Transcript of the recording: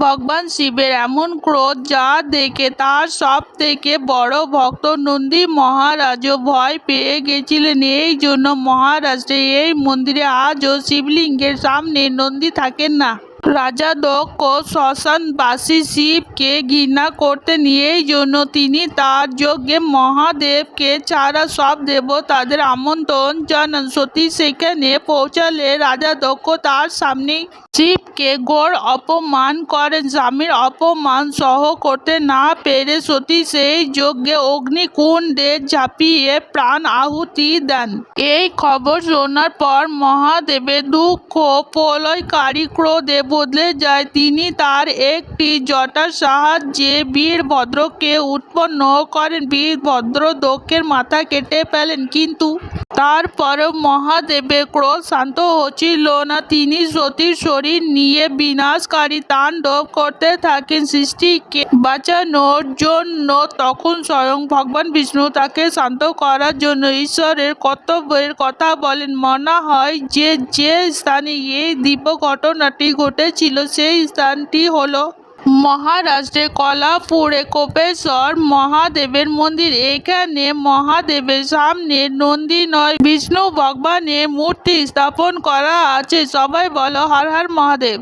ভগবান শিবের এমন ক্রোধ যা দেখে তার সব থেকে বড় ভক্ত নন্দী মহারাজও ভয় পেয়ে গেছিলেন। এই জন্য মহারাষ্ট্রে এই মন্দিরে আজও শিবলিঙ্গের সামনে নন্দী থাকেন না। রাজা দক্ষ শ্মশানবাসী শিবকে ঘৃণা করতেন এই জন্য তিনি তার যজ্ঞে মহাদেবকে ছাড়া সব দেবতাদের আমন্ত্রণ জানান। সতী সেখানে পৌঁছালে রাজা দক্ষ তার সামনে শিবকে ঘোর অপমান করেন। স্বামীর অপমান সহ করতে না পেরে সতী সেই যজ্ঞে অগ্নিকুণ্ডে ঝাঁপিয়ে প্রাণ আহুতি দেন। এই খবর শোনার পর মহাদেবের দুঃখ প্রলয়কারী ক্রোধে বদলে যায়, তিনি তার একটি জটার সাহায্যে বীরভদ্রকে উৎপন্ন করেন। বীরভদ্র দক্ষের মাথা কেটে ফেলেন, কিন্তু তারপরেও মহাদেবের ক্রোধ শান্ত হচ্ছিল না। তিনি সতীর শরীর নিয়ে বিনাশকারী তাণ্ডব করতে থাকেন। সৃষ্টিকে বাঁচানোর জন্য তখন স্বয়ং ভগবান বিষ্ণু তাকে শান্ত করার জন্য ঈশ্বরের কর্তব্যের কথা বলেন। মনে হয় যে যে স্থানে এই দিব্য ঘটনাটি ঘটেছিল সেই স্থানটি হলো মহারাষ্ট্রে কলাপুরে কোপেশ্বর মহাদেবের মন্দির। এখানে মহাদেবের সামনে নন্দী নয়, বিষ্ণু ভগবানের মূর্তি স্থাপন করা আছে। সবাই বলো, হর হর মহাদেব।